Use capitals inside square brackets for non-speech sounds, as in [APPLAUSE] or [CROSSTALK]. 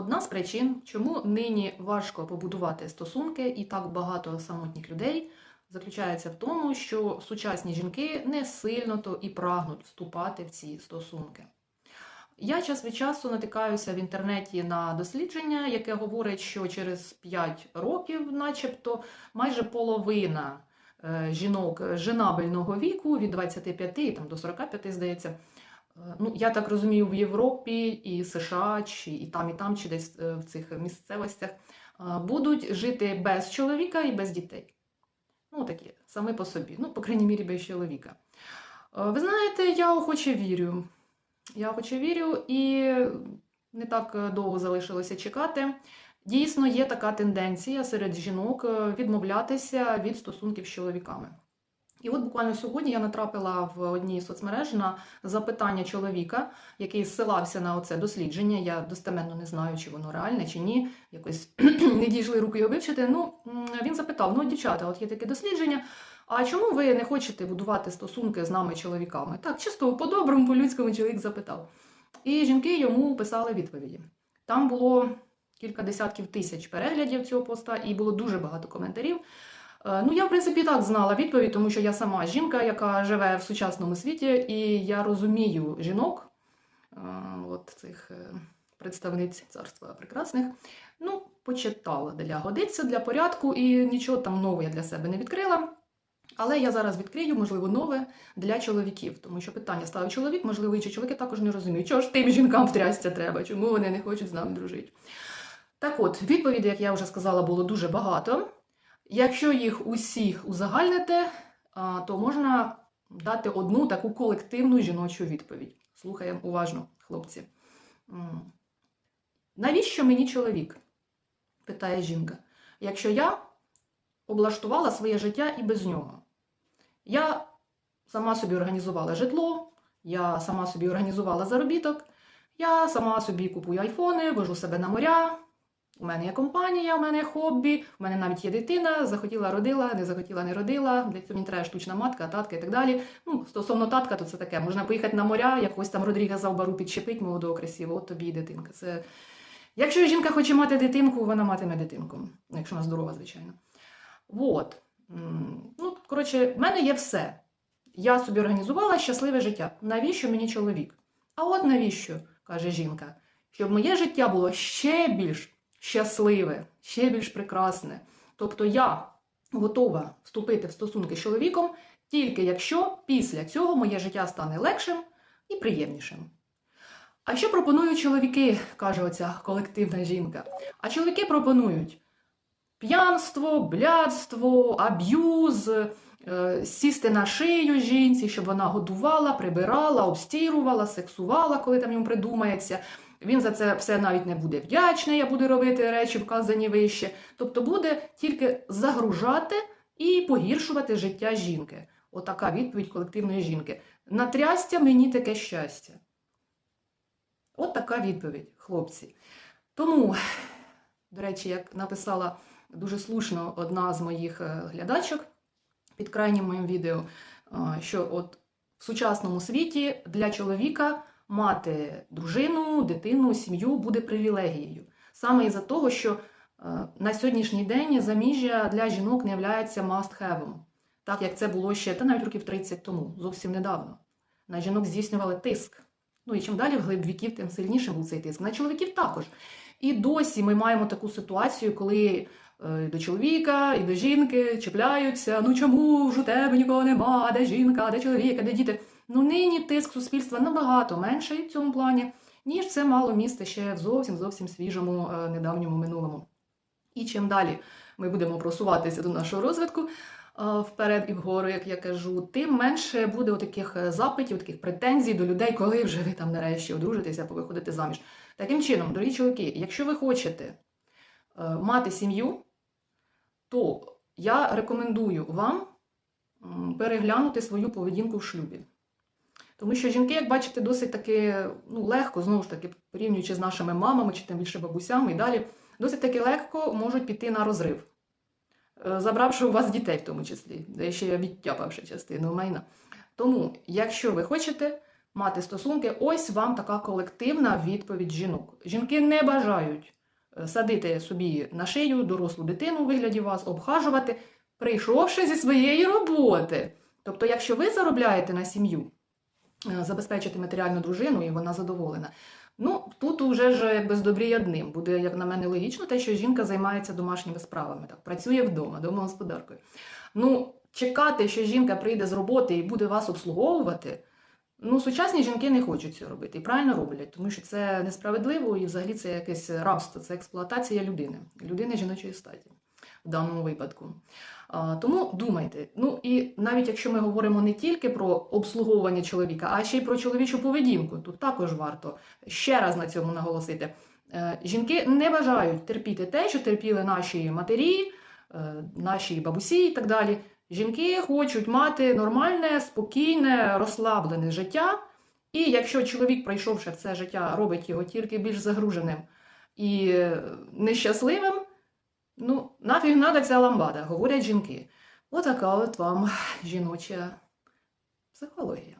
Одна з причин, чому нині важко побудувати стосунки і так багато самотніх людей, заключається в тому, що сучасні жінки не сильно то і прагнуть вступати в ці стосунки. Я час від часу натикаюся в інтернеті на дослідження, яке говорить, що через 5 років, начебто, майже половина е, жінок женабельного віку від 25 і там, до 45, здається, ну, я так розумію, в Європі і США, чи і там, і там, чи десь е, в цих місцевостях, е, будуть жити без чоловіка і без дітей. Ну, такі, саме по собі, ну, по крайній мірі, без чоловіка. Е, Ви знаєте, я охоче вірю. Я охоче вірю, і не так е, довго залишилося чекати. Дійсно, є така тенденція серед жінок е, відмовлятися від стосунків з чоловіками. І от буквально сьогодні я натрапила в одній соцмережі на запитання чоловіка, який зсилався на оце дослідження. Я достеменно не знаю, чи воно реальне, чи ні. Якось [CLEARS THROAT] не дійшли руки його вивчити. Ну, він запитав: ну, дівчата, от є таке дослідження. А чому ви не хочете будувати стосунки з нами, чоловіками? Так, чисто по-доброму, по-людському чоловік запитав. І жінки йому писали відповіді. Там було кілька десятків тисяч переглядів цього поста, і було дуже багато коментарів. Е, Ну, я, в принципі, так знала відповідь, тому що я сама жінка, яка живе в сучасному світі, і я розумію жінок, е, от цих е, представниць царства прекрасних. Ну, почитала для годиться, для порядку, і нічого там нового я для себе не відкрила. Але я зараз відкрию, можливо, нове для чоловіків, тому що питання ставить чоловік, можливо, інші чоловіки також не розуміють, чого ж тим жінкам втрясця треба, чому вони не хочуть з нами дружити. Так от, відповідей, як я вже сказала, було дуже багато. Якщо їх усіх узагальнити, то можна дати одну таку колективну жіночу відповідь. Слухаємо уважно, хлопці. Навіщо мені чоловік? питає жінка. Якщо я облаштувала своє життя і без нього. Я сама собі організувала житло, я сама собі організувала заробіток, я сама собі купую айфони, вожу себе на моря. У мене є компанія, у мене є хобі, у мене навіть є дитина, захотіла родила, не захотіла не родила. Для цього мені треба штучна матка, татка і так далі. Ну, стосовно татка, то це таке. Можна поїхати на моря, якось там Родрігеза в бару підчепить молодого красивого, от тобі і дитинка. Це... Якщо жінка хоче мати дитинку, вона матиме дитинку, якщо вона здорова, звичайно. Вот. М, Ну, коротше, в мене є все. Я собі організувала щасливе життя. Навіщо мені чоловік? А от навіщо, каже жінка, щоб моє життя було ще більш щасливе, ще більш прекрасне. Тобто я готова вступити в стосунки з чоловіком, тільки якщо після цього моє життя стане легшим і приємнішим. А що пропонують чоловіки, каже оця колективна жінка. А чоловіки пропонують п'янство, блядство, аб'юз, е, сісти на шию жінці, щоб вона годувала, прибирала, обстірувала, сексувала, коли там йому придумається. Він за це все навіть не буде вдячний, а буде робити речі, вказані вище. Тобто буде тільки загружати і погіршувати життя жінки. Отака відповідь колективної жінки. На трястя мені таке щастя. От така відповідь, хлопці. Тому, до речі, як написала дуже слушно одна з моїх е, глядачок під крайнім моїм відео, е, що от в сучасному світі для чоловіка мати дружину, дитину, сім'ю буде привілегією. Саме із-за того, що е, на сьогоднішній день заміжжя для жінок не є must-have, так як це було ще та навіть років 30 тому, зовсім недавно. На жінок здійснювали тиск. Ну і чим далі в глиб віків, тим сильнішим був цей тиск. На чоловіків також. І досі ми маємо таку ситуацію, коли е, до чоловіка і до жінки чіпляються. Ну чому ж у тебе нікого нема? Де жінка, де чоловік, а де діти? Ну нині тиск суспільства набагато менший в цьому плані, ніж це мало місце ще в зовсім зовсім свіжому е, недавньому минулому. І чим далі ми будемо просуватися до нашого розвитку е, вперед і вгору, як я кажу, тим менше буде таких запитів, таких претензій до людей, коли вже ви там нарешті одружитеся, повиходите заміж. Таким чином, дорогі чоловіки, якщо ви хочете е, мати сім'ю, то я рекомендую вам переглянути свою поведінку в шлюбі. Тому що жінки, як бачите, досить таки ну, легко, знову ж таки, порівнюючи з нашими мамами чи тим більше бабусями і далі, досить таки легко можуть піти на розрив, Е, забравши у вас дітей в тому числі, де ще відтяпавши частину майна. Тому, якщо ви хочете мати стосунки. Ось вам така колективна відповідь жінок. Жінки не бажають е, садити собі на шию дорослу дитину у вигляді вас, обхажувати, прийшовши зі своєї роботи. Тобто, якщо ви заробляєте на сім'ю, забезпечити матеріальну дружину, і вона задоволена. Ну, тут уже ж якби з добрі одним. Буде, як на мене, логічно, те, що жінка займається домашніми справами, так, працює вдома, домогосподаркою. Ну, чекати, що жінка прийде з роботи і буде вас обслуговувати. Ну, сучасні жінки не хочуть цього робити і правильно роблять, тому що це несправедливо і взагалі це якесь рабство, це експлуатація людини, людини жіночої статі в даному випадку. Тому думайте. Ну і навіть якщо ми говоримо не тільки про обслуговування чоловіка, а ще й про чоловічу поведінку, тут також варто ще раз на цьому наголосити. Е, Жінки не бажають терпіти те, що терпіли наші матері, е, наші бабусі і так далі. Жінки хочуть мати нормальне, спокійне, розслаблене життя. І якщо чоловік, пройшовши в це життя, робить його тільки більш загруженим і е, нещасливим, ну, нафіг надо ця ламбада, говорять жінки. Отака от вам жіноча психологія.